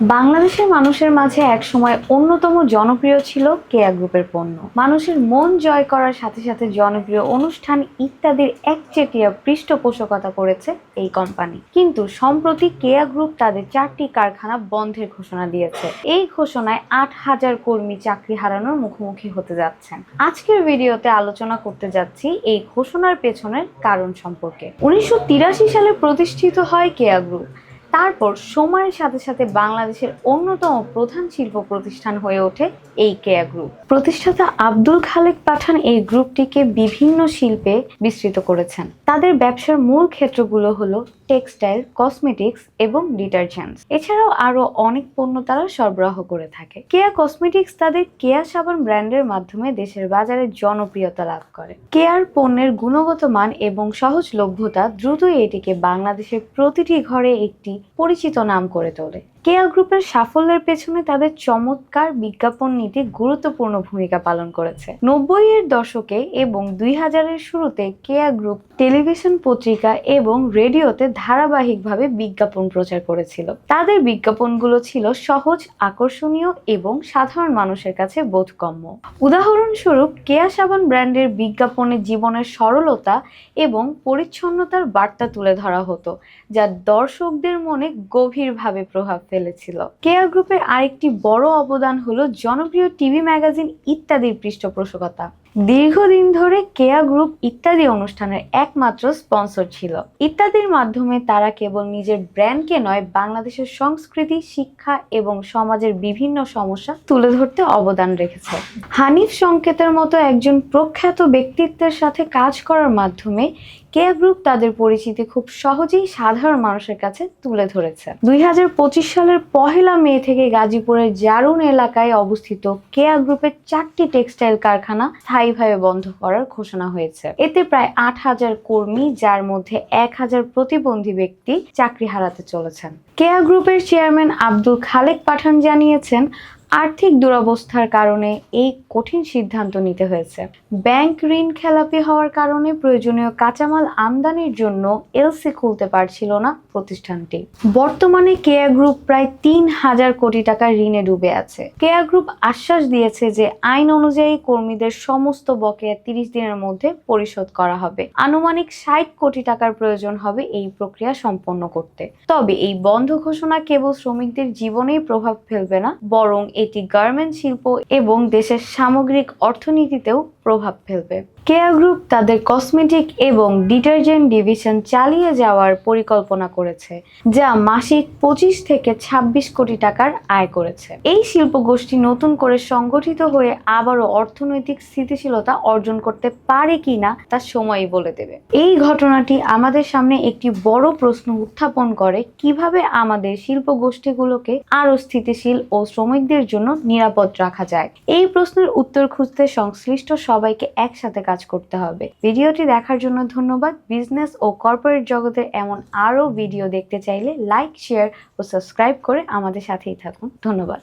বাংলাদেশের মানুষের মাঝে একসময় অন্যতম জনপ্রিয় ছিল কেয়া গ্রুপের পণ্য। মানুষের মন জয় করার সাথে সাথে জনপ্রিয় অনুষ্ঠান ইত্যাদির একচেটিয়া পৃষ্ঠপোষকতা করেছে এই কোম্পানি। কিন্তু সম্প্রতি কেয়া গ্রুপ তাদের চারটি কারখানা বন্ধের ঘোষণা দিয়েছে। এই ঘোষণায় আট হাজার কর্মী চাকরি হারানোর মুখোমুখি হতে যাচ্ছেন। আজকের ভিডিওতে আলোচনা করতে যাচ্ছি এই ঘোষণার পেছনের কারণ সম্পর্কে। উনিশশো তিরাশি সালে প্রতিষ্ঠিত হয় কেয়া গ্রুপ। তারপর সময়ের সাথে সাথে বাংলাদেশের অন্যতম প্রধান শিল্প প্রতিষ্ঠান হয়ে ওঠে এই কেয়া গ্রুপ প্রতিষ্ঠাতা আব্দুল খালেক পাঠান এই গ্রুপটিকে বিভিন্ন শিল্পে বিস্তৃত করেছেন। তাদের ব্যবসার মূল ক্ষেত্রগুলো হলো টেক্সটাইল, কসমেটিক্স এবং ডিটারজেন্টস। এছাড়াও আরও অনেক পণ্য তারা সরবরাহ করে থাকে। কেয়া কসমেটিক্স তাদের কেয়া সাবান ব্র্যান্ডের মাধ্যমে দেশের বাজারে জনপ্রিয়তা লাভ করে। কেয়ার পণ্যের গুণগত মান এবং সহজলভ্যতা দ্রুতই এটিকে বাংলাদেশের প্রতিটি ঘরে একটি পরিচিত নাম করে তোলে। কেয়া গ্রুপের সাফল্যের পেছনে তাদের চমৎকার বিজ্ঞাপন নীতি গুরুত্বপূর্ণ ভূমিকা পালন করেছে। নব্বই এর দশকে এবং দুই হাজারের শুরুতে কেয়া গ্রুপ টেলিভিশন পত্রিকা এবং রেডিওতে ধারাবাহিকভাবে বিজ্ঞাপন প্রচার করেছিল। তাদের বিজ্ঞাপনগুলো ছিল সহজ, আকর্ষণীয় এবং সাধারণ মানুষের কাছে বোধগম্য। উদাহরণস্বরূপ, কেয়া সাবান ব্র্যান্ডের বিজ্ঞাপনে জীবনের সরলতা এবং পরিচ্ছন্নতার বার্তা তুলে ধরা হতো, যা দর্শকদের মনে গভীরভাবে প্রভাব ফেলেছিল। কেয়ার গ্রুপের আরেকটি বড় অবদান হলো জনপ্রিয় টিভি ম্যাগাজিন ইত্যাদির পৃষ্ঠপোষকতা। দীর্ঘদিন ধরে কেয়া গ্রুপ ইত্যাদি অনুষ্ঠানের একমাত্র স্পন্সর ছিল। ইত্যাদির মাধ্যমে তারা কেবল নিজের ব্র্যান্ডকে নয়, বাংলাদেশের সংস্কৃতি, শিক্ষা এবং সমাজের বিভিন্ন সমস্যা তুলে ধরতে অবদান রেখেছে। হানিফ সংকেতের মতো একজন প্রখ্যাত ব্যক্তিত্বের সাথে কাজ করার মাধ্যমে কেয়া গ্রুপ তাদের পরিচিতি খুব সহজেই সাধারণ মানুষের কাছে তুলে ধরেছে। দুই হাজার পঁচিশ সালের পহেলা মে থেকে গাজীপুরের জারুন এলাকায় অবস্থিত কেয়া গ্রুপের চারটি টেক্সটাইল কারখানা স্থায়ীভাবে বন্ধ করার ঘোষণা হয়েছে। এতে প্রায় আট হাজার কর্মী, যার মধ্যে এক হাজার প্রতিবন্ধী ব্যক্তি চাকরি হারাতে চলেছেন। কেয়া গ্রুপের চেয়ারম্যান আব্দুল খালেক পাঠান জানিয়েছেন আর্থিক দুরবস্থার কারণে এই কঠিন সিদ্ধান্ত নিতে হয়েছে। ব্যাংক ঋণ খেলাপি হওয়ার কারণে প্রয়োজনীয় কাঁচামাল আমদানির জন্য এলসি খুলতে পারছিল না প্রতিষ্ঠানটি। বর্তমানে কেয়া গ্রুপ প্রায় তিন হাজার কোটি টাকা ঋণে ডুবে আছে। কেয়া গ্রুপ আশ্বাস দিয়েছে যে আইন অনুযায়ী কর্মীদের সমস্ত বকেয়া তিরিশ দিনের মধ্যে পরিশোধ করা হবে। আনুমানিক ষাট কোটি টাকার প্রয়োজন হবে এই প্রক্রিয়া সম্পন্ন করতে। তবে এই বন্ধ ঘোষণা কেবল শ্রমিকদের জীবনেই প্রভাব ফেলবে না, বরং এটি গার্মেন্ট শিল্প এবং দেশের সামগ্রিক অর্থনীতিতেও প্রভাব ফেলবে। কেয়া গ্রুপ তাদের কসমেটিক এবং ডিটারজেন্ট ডিভিশন চালিয়ে যাওয়ার পরিকল্পনা করেছে, যা মাসিক পঁচিশ থেকে ২৬ কোটি টাকার আয় করেছে। এই শিল্প গোষ্ঠী নতুন করে সংগঠিত হয়ে আবারও অর্থনৈতিক স্থিতিশীলতা অর্জন করতে পারে কিনা তা সময়ই বলে দেবে। এই ঘটনাটি আমাদের সামনে একটি বড় প্রশ্ন উত্থাপন করে, কীভাবে আমাদের শিল্প গোষ্ঠীগুলোকে আরও স্থিতিশীল ও শ্রমিকদের জন্য নিরাপদ রাখা যায়। এই প্রশ্নের উত্তর খুঁজতে সংশ্লিষ্ট সবাইকে একসাথে কাজ করতে হবে। ভিডিওটি দেখার জন্য ধন্যবাদ। বিজনেস ও কর্পোরেট জগতের এমন আরও ভিডিও দেখতে চাইলে লাইক, শেয়ার ও সাবস্ক্রাইব করে আমাদের সাথেই থাকুন। ধন্যবাদ।